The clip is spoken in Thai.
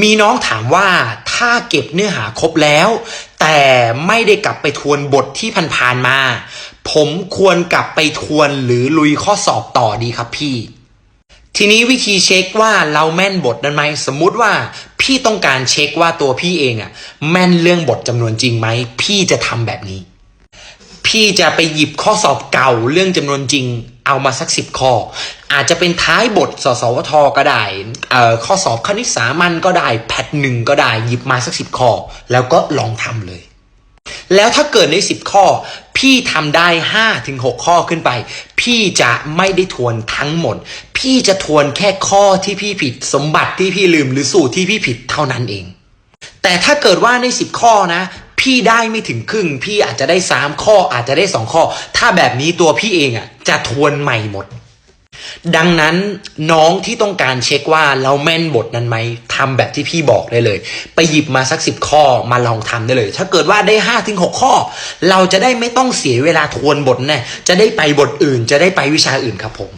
มีน้องถามว่าถ้าเก็บเนื้อหาครบแล้ว แต่ไม่ได้กลับไปทวนบทที่ผ่านๆมา ผมควรกลับไปทวนหรือลุยข้อสอบต่อดีครับพี่ ทีนี้วิธีเช็คว่าเราแม่นบทนั้นไหมสมมุติว่าพี่ต้องการเช็คว่าตัวพี่เองอะแม่นเรื่องบทจำนวนจริงไหมพี่จะทำแบบนี้ พี่จะไปหยิบข้อสอบเก่าเรื่องจำนวนจริง เอามาสักสิบข้อ อาจจะเป็นท้ายบทสสวทก็ได้ข้อสอบคณิตสามัญก็ได้แพทหนึ่งก็ได้หยิบมาสักสิบข้อ แล้วก็ลองทำเลย แล้วถ้าเกิดในสิบข้อ พี่ทำได้ห้าถึงหกข้อขึ้นไป พี่จะไม่ได้ทวนทั้งหมด พี่จะทวนแค่ข้อที่พี่ผิด สมบัติที่พี่ลืมหรือสูตรที่พี่ผิดเท่านั้นเองแต่ถ้าเกิดว่าในสิบข้อนะ พี่ได้ไม่ถึงครึ่ง พี่อาจจะได้สามข้ออาจจะได้สองข้อ ถ้าแบบนี้ตัวพี่เองอะจะทวนใหม่หมด ดังนั้นน้องที่ต้องการเช็คว่าเราแม่นบทนั้นไหมทำแบบที่พี่บอกได้เลย ไปหยิบมาสักสิบข้อมาลองทำได้เลย ถ้าเกิดว่าได้ห้าถึงหกข้อ เราจะได้ไม่ต้องเสียเวลาทวนบทแน่จะได้ไปบทอื่น จะได้ไปวิชาอื่นครับผม